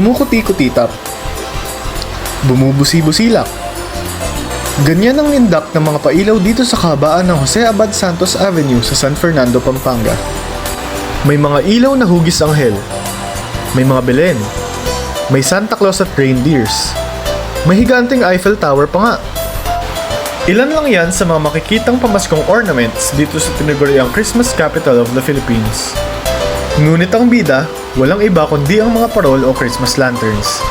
Kumukuti-kutitap. Bumubusi-busilak. Ganyan ang indak ng mga pailaw dito sa kabaan ng Jose Abad Santos Avenue sa San Fernando, Pampanga. May mga ilaw na hugis anghel. May mga belen. May Santa Claus at reindeers. May higanting Eiffel Tower pa nga. Ilan lang yan sa mga makikitang pamaskong ornaments dito sa tinaguriang Christmas capital of the Philippines. Ngunit ang bida, walang iba kundi ang mga parol o Christmas lanterns.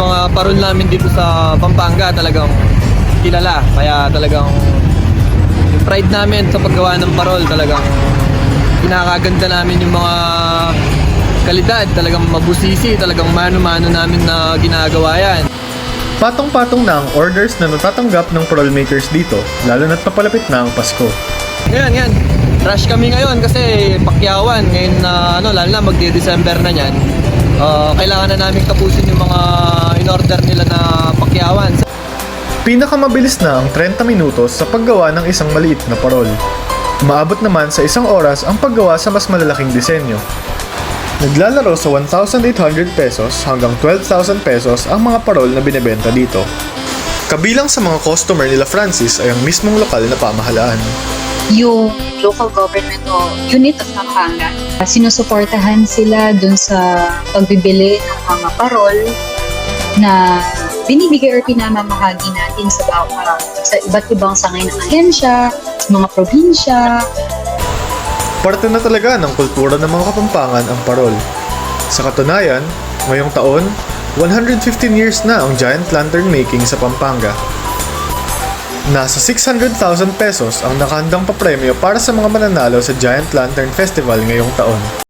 Mga parol namin dito sa Pampanga talagang kilala. Kaya talagang yung pride namin sa paggawa ng parol talagang pinakaganda namin yung mga kalidad. Talagang mabusisi, talagang mano-mano namin na ginagawa yan. Patong-patong na ang orders na natatanggap ng parol makers dito, lalo na't papalapit na ang Pasko. Ngayon, ngayon. Rush kami ngayon kasi pakyawan. Ngayon na, ano, lalo na magde-December na yan. Ah, kailangan na namin tapusin yung mga in-order nila na pakyawan. Pinakamabilis na ang 30 minutos sa paggawa ng isang maliit na parol. Maabot naman sa isang oras ang paggawa sa mas malalaking disenyo. Naglalaro sa 1,800 pesos hanggang 12,000 pesos ang mga parol na binebenta dito. Kabilang sa mga customer nila Francis ay ang mismong lokal na pamahalaan. Yung local government o unit of Pampanga. Sinusuportahan sila dun sa pagbibili ng mga parol na binibigay or pinamamahagi natin sa, ah, sa iba't ibang sangay ng ahensya, sa mga probinsya, Parte na talaga ng kultura ng mga Kapampangan ang parol. Sa katunayan, ngayong taon, 115 years na ang giant lantern making sa Pampanga. Nasa 600,000 pesos ang nakandang papremyo para sa mga mananalo sa Giant Lantern Festival ngayong taon.